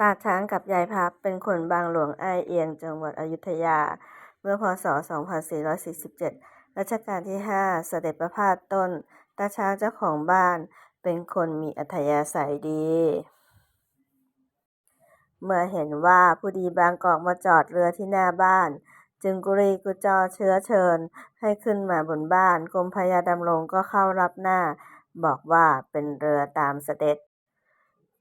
ตาช้างกับยายพับเป็นคนบางหลวงไอเอียงจังหวัดอยุธยา เมื่อพ.ศ.2447 รัชกาลที่ 5 เสด็จประพาสต้น ตาช้างเจ้าของบ้านเป็นคนมีอัธยาศัยดี เมื่อเห็นว่าผู้ดีบางกอกมาจอดเรือที่หน้าบ้าน จึงกุรีกุจอเชื้อเชิญ ให้ขึ้นมาบนบ้านกรมพยาดำรงก็เข้ารับหน้า บอกว่าเป็นเรือตามเสด็จ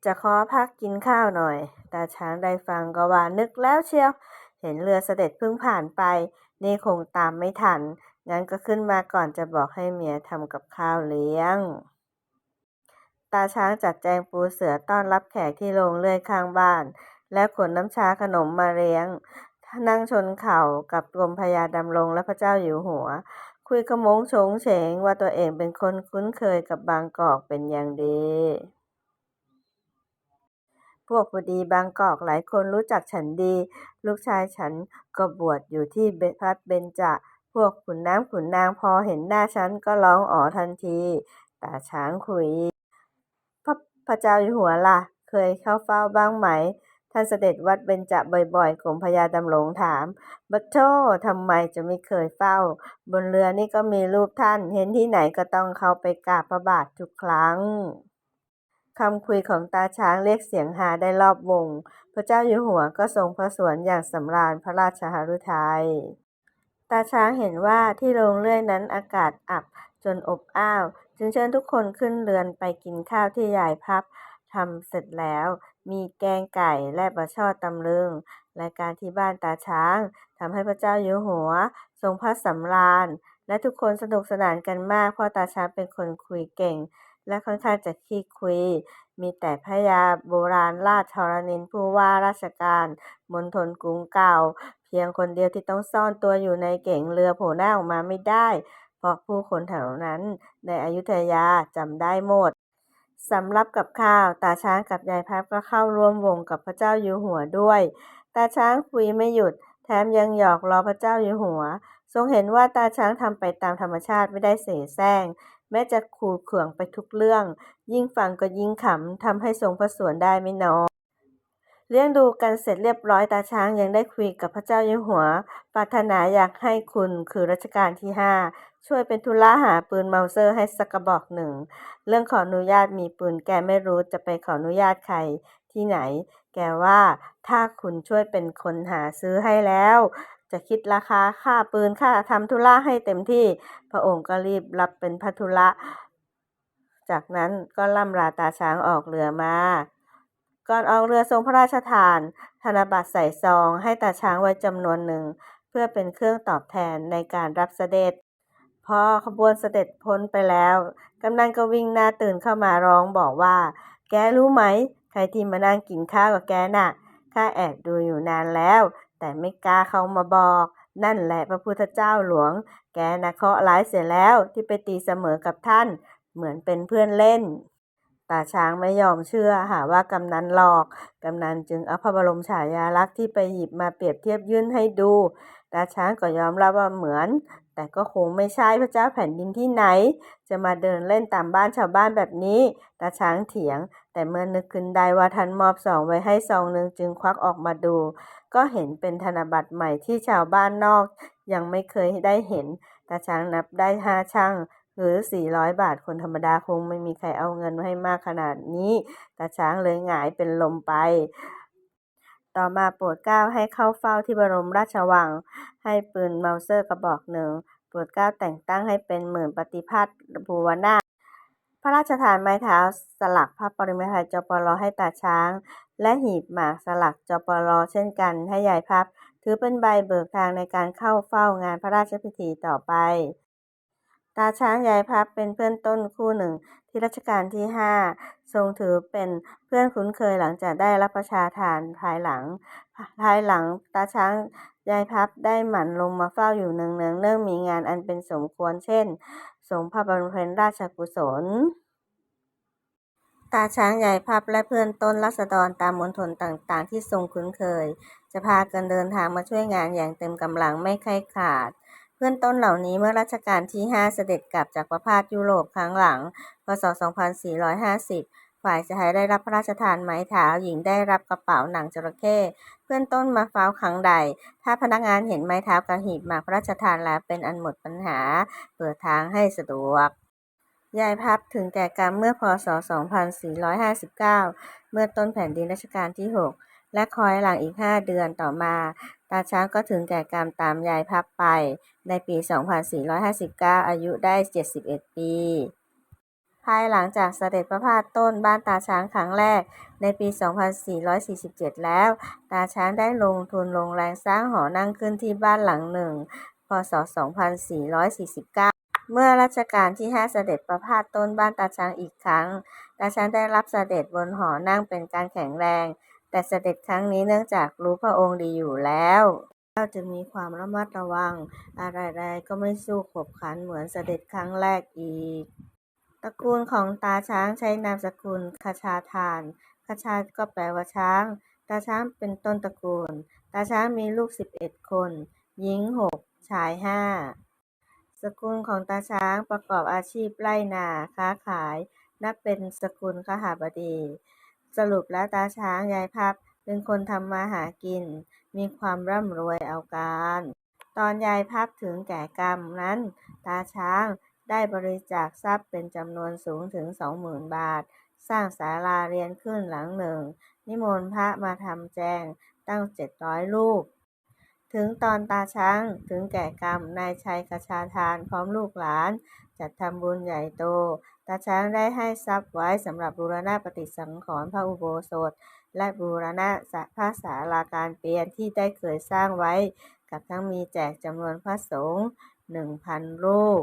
จะขอพักกินข้าวหน่อย ตาช้างได้ฟังก็ว่านึกแล้วเชียว เห็นเรือเสด็จเพิ่งผ่านไป นี่คงตามไม่ทัน งั้นก็ขึ้นมาก่อนจะบอกให้เมียทำกับข้าวเลี้ยง ตาช้างจัดแจงปูเสือต้อนรับแขกที่โรงเลื่อยข้างบ้าน และขนน้ำชาขนมมาเลี้ยง นั่งชนเข่ากับกรมพยาดำรงและพระเจ้าอยู่หัว คุยขโมงโฉงเฉงว่าตัวเองเป็นคนคุ้นเคยกับบางกอกเป็นอย่างดี วกผู้ดีบางกอกหลายคนรู้จักฉันดี ลูกชายฉันก็บวชอยู่ที่วัดเบญจพวกขุนน้ำขุนนางพอเห็นหน้าฉันก็ร้องอ๋อทันทีตาช้างคุยพระพระเจ้าอยู่หัวล่ะ เคยเข้าเฝ้าบ้างไหม ท่านเสด็จวัดเบญจบ่อยๆกรมพระยาดำรงถาม บัดโธทำไมจะไม่เคยเฝ้า บนเรือนี่ก็มีรูปท่าน เห็นที่ไหนก็ต้องเข้าไปกราบพระบาททุกครั้ง คำคุยของตาช้างเรียกเสียงฮาได้รอบวง พระเจ้าอยู่หัวก็ทรงพระสวนอย่างสำราญพระราชหฤทัย ตาช้างเห็นว่าที่โรงเลื่อยนั้นอากาศอับจนอบอ้าว จึงเชิญทุกคนขึ้นเรือนไปกินข้าวที่ยายพับทำเสร็จแล้ว มีแกงไก่และบะช่อตำลึงรายการที่บ้านตาช้างทำให้พระเจ้าอยู่หัว ทรงพระสำราญ และทุกคนสนุกสนานกันมากเพราะตาช้างเป็นคนคุยเก่ง และค่อนข้างจะขี้คุย มีแต่พระยาโบราณราชธรณินผู้ว่าราชการมณฑลกรุงเก่า เพียงคนเดียวที่ต้องซ่อนตัวอยู่ในเก๋งเรือโผล่หน้าออกมาไม่ได้ เพราะผู้คนแถวนั้นในอยุธยาจำได้หมดสำหรับกับข้าวตาช้างกับยายพับก็เข้าร่วมวงกับพระเจ้าอยู่หัวด้วยตาช้างคุยไม่หยุด แถมยังหยอกล้อพระเจ้าอยู่หัว ทรงเห็นว่าตาช้างทำไปตามธรรมชาติไม่ได้เสแสร้ง แม้จะขู่เขื่องไปทุกเรื่อง ยิ่งฟังก็ยิ่งขำทำให้ทรงพระสวนได้ไม่น้อยเลี้ยงดูกันเสร็จเรียบร้อยตาช้างยังได้คุยกับพระเจ้าอยู่หัว ปรารถนาอยากให้คุณคือรัชกาลที่ห้าช่วยเป็นธุระหาปืนเมาเซอร์ให้สักกระบอกหนึ่ง เรื่องขออนุญาตมีปืนแกไม่รู้จะไปขออนุญาตใครที่ไหน แกว่าถ้าคุณช่วยเป็นคนหาซื้อให้แล้ว จะคิดราคาค่าปืนค่าทำธุระให้เต็มที่ พระองค์ก็รีบรับเป็นพระธุระ จากนั้นก็ล่ำลาตาช้างออกเรือมา ก่อนออกเรือทรงพระราชทาน ธนบัตรใส่ซองให้ตาช้างไว้จำนวนหนึ่ง เพื่อเป็นเครื่องตอบแทนในการรับเสด็จพอขบวนเสด็จพ้นไปแล้วกำนันก็วิ่งหน้าตื่นเข้ามาร้องบอกว่า แกรู้ไหม ใครที่มานั่งกินข้าวกับแกน่ะข้าแอบดูอยู่นานแล้ว แต่ไม่กล้าเข้ามาบอก นั่นแหละพระพุทธเจ้าหลวง แกนะเคาะร้ายเสียแล้วที่ไปตีเสมอกับท่าน เหมือนเป็นเพื่อนเล่นตาช้างไม่ยอมเชื่อหาว่ากำนันหลอก กำนันจึงเอาพระบรมฉายาลักษณ์ที่ไปหยิบมาเปรียบเทียบยื่นให้ดูตาช้างก็ยอมรับว่าเหมือน แต่ก็คงไม่ใช่พระเจ้าแผ่นดินที่ไหน จะมาเดินเล่นตามบ้านชาวบ้านแบบนี้ตาช้างเถียง แต่เมื่อนึกขึ้นได้ว่าท่านมอบซองไว้ให้ซองหนึ่งจึงควักออกมาดู ก็เห็นเป็นธนบัตรใหม่ที่ชาวบ้านนอก ยังไม่เคยได้เห็นตาช้างนับได้ห้าชั่งหรือ 400 บาทคนธรรมดาคงไม่มีใครเอาเงินมาให้มากขนาดนี้ตาช้างเลยหงายเป็นลมไป ต่อมาโปรดเกล้าให้เข้าเฝ้าที่บรมราชวัง ให้ปืนเมาเซอร์กระบอกหนึ่งโปรดเกล้าแต่งตั้งให้เป็นหมื่นปฏิภาณภูวนา พระราชทานไม้เท้าสลักพระปริมไทยจปรให้ตาช้าง และหีบหมากสลักจปรเช่นกันให้ยายพับ ถือเป็นใบเบิกทางในการเข้าเฝ้างานพระราชพิธีต่อไป ตาช้างยายพับเป็นเพื่อนต้นคู่หนึ่งที่รัชกาลที่ห้าทรงถือเป็นเพื่อนคุ้นเคยหลังจากได้รับประชาทานภายหลัง ภายหลังตาช้าง ยายพับได้หมั่นลงมาเฝ้าอยู่เนืองๆเนื่องมีงานอันเป็นสมควรเช่นทรงพระบำเพ็ญราชกุศล ตาช้างยายพับและเพื่อนต้นราษฎรตามมณฑลต่างๆ ที่ทรงคุ้นเคย จะพากันเดินทางมาช่วยงานอย่างเต็มกำลังไม่ค่อยขาดเพื่อนต้นเหล่านี้เมื่อรัชกาลที่ 5 เสด็จกลับจากประพาสยุโรปครั้งหลัง พศ 2450 ฝ่ายชายได้รับพระราชทานไม้เท้าหญิงได้รับกระเป๋าหนังจระเข้เพื่อนต้นมะพร้าวครั้งใด ถ้าพนักงานเห็นไม้เท้ากับหีบมาพระราชทานแล้วเป็นอันหมดปัญหา เปิดทางให้สะดวกยายพับถึงแก่กรรมเมื่อพศ 2459 เมื่อต้นแผ่นดินรัชกาลที่ 6 และคอยหลังอีก 5 เดือนต่อมา ตาช้างก็ถึงแก่กรรมตามยายพับไป ในปี 2459 อายุได้ 71 ปี ภายหลังจากเสด็จพระพาสต้นบ้านตาช้างครั้งแรกในปี 2447 แล้ว ตาช้างได้ลงทุนลงแรงสร้างหอนั่งขึ้นที่บ้านหลังหนึ่ง พศ 2449 เมื่อรัชกาลที่ 5 เสด็จประพาสต้นบ้านตาช้างอีกครั้ง ตาช้างได้รับเสด็จบนหอนั่งเป็นการแข็งแรง แต่เสด็จครั้งนี้เนื่องจากรู้พระองค์ดีอยู่แล้วเราจึงมีความระมัดระวัง อะไรๆก็ไม่สู้ขบขันเหมือนเสด็จครั้งแรกอีก ตระกูลของตาช้างใช้นามสกุลคชาทานคชาก็แปลว่าช้าง ตาช้างเป็นต้นตระกูล ตาช้างมีลูก11คน หญิง6ชาย5สกุลของตาช้างประกอบอาชีพไร่นาค้าขาย นับเป็นสกุลขหาบดี สรุปแล้วตาช้างยายพับเป็นคนทำมาหากิน มีความร่ำรวยเอาการ ตอนยายพับถึงแก่กรรมนั้น ตาช้าง ได้บริจาคทรัพย์เป็นจำนวนสูงถึง 20,000 บาท สร้างศาลาเรียนขึ้นหลังหนึ่ง นิมนต์พระมาทำแจงตั้ง 700รูปถึงตอนตาช้างถึงแก่กรรม นายชัยคชาทานพร้อมลูกหลาน จัดทำบุญใหญ่โต ตาช้างได้ให้ทรัพย์ไว้สำหรับบูรณะปฏิสังขรณ์พระอุโบสถ และบูรณะพระศาลาการเปลี่ยนที่ได้เคยสร้างไว้ กับทั้งมีแจกจำนวนพระสงฆ์1,000รูป